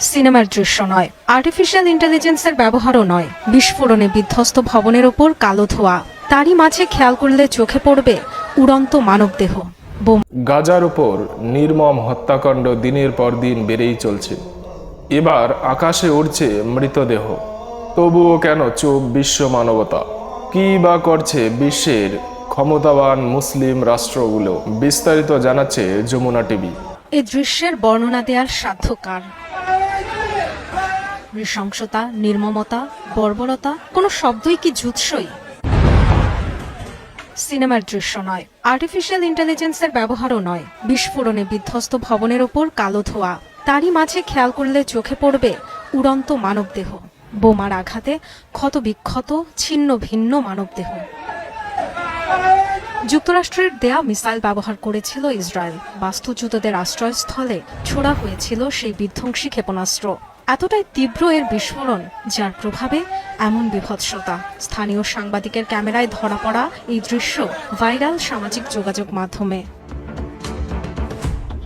সিনেমার দৃশ্য নয়। আর্টিফিশিয়াল ইন্টেলিজেন্সের ব্যবহারও নয়। বিস্ফোরণে বিধ্বস্ত ভবনের ওপর কালো ধোঁয়া। তারই মাঝে খেয়াল করলে চোখে পড়বে উড়ন্ত মানবদেহ। গাজার উপর নির্মম হত্যাকাণ্ড দিনের পর দিন বেড়েই চলছে। এবার আকাশে উড়ছে মৃতদেহ। তবুও কেন চুপ বিশ্ব মানবতা? কী বা করছে বিশ্বের ক্ষমতাবান মুসলিম রাষ্ট্রগুলো? বিস্তারিত জানাচ্ছে যমুনা টিভি। এ দৃশ্যের বর্ণনা দেওয়ার সাধ্যকার নৃশংসতা, নির্মমতা, বর্বরতা, কোনো শব্দই কি জুৎসই সিনেমার দৃশ্য নয় আর্টিফিশিয়াল ইন্টেলিজেন্সের ব্যবহারও নয়, বিস্ফোরণে বিধ্বস্ত ভবনের ওপর কালো ধোঁয়া। তারই মাঝে খেয়াল করলে চোখে পড়বে উড়ন্ত মানবদেহ, বোমার আঘাতে ক্ষত বিক্ষত ছিন্ন ভিন্ন মানবদেহ। যুক্তরাষ্ট্রের দেয়া মিসাইল ব্যবহার করেছিল ইসরায়েল। বাস্তুচ্যুতদের আশ্রয়স্থলে ছোড়া হয়েছিল সেই বিধ্বংসী ক্ষেপণাস্ত্র। এতটাই তীব্র এর বিস্ফোরণ যার প্রভাবে এমন বিভৎসতা। স্থানীয় সাংবাদিকের ক্যামেরায় ধরা পড়া এই দৃশ্য ভাইরাল সামাজিক যোগাযোগ মাধ্যমে।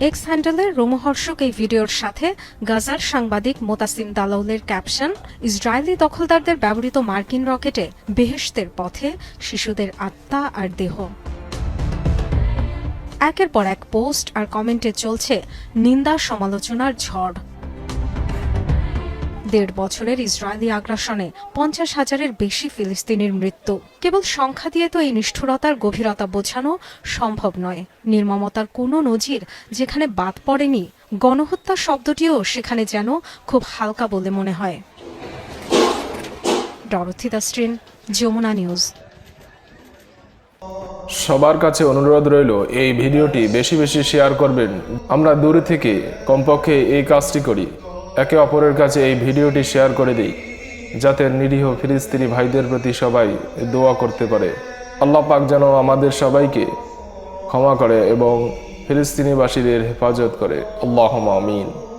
এক্স হ্যান্ডেলের রোমহর্ষক এই ভিডিওর সাথে গাজার সাংবাদিক মোতাসিম দালাউলের ক্যাপশন, ইসরায়েলি দখলদারদের ব্যবহৃত মার্কিন রকেটে বেহেশতের পথে শিশুদের আত্মা আর দেহ। একের পর এক পোস্ট আর কমেন্টে চলছে নিন্দা সমালোচনার ঝড়। দেড় বছরের ইসরায়েলি আগ্রাসনে পঞ্চাশ হাজারের বেশি ফিলিস্তিনির মৃত্যু। কেবল সংখ্যা দিয়ে তো এই নিষ্ঠুরতার গভীরতা বোঝানো সম্ভব নয়। নির্মমতার কোনো নজির যেখানে বাদ পড়েনি, গণহত্যা শব্দটিও সেখানে যেন খুব হালকা বলে মনে হয়। যমুনা নিউজ। সবার কাছে অনুরোধ রইল, এই ভিডিওটি বেশি বেশি শেয়ার করবেন। আমরা দূরে থেকে কমপক্ষে এই কাজটি করি। একে অপরের কাছে এই ভিডিওটি শেয়ার করে দিই, যাতে নিরীহ ফিলিস্তিনি ভাইদের প্রতি সবাই দোয়া করতে পারে। আল্লাহ পাক যেন আমাদের সবাইকে ক্ষমা করে এবং ফিলিস্তিনিবাসীদের হেফাজত করে। আল্লাহ আমিন।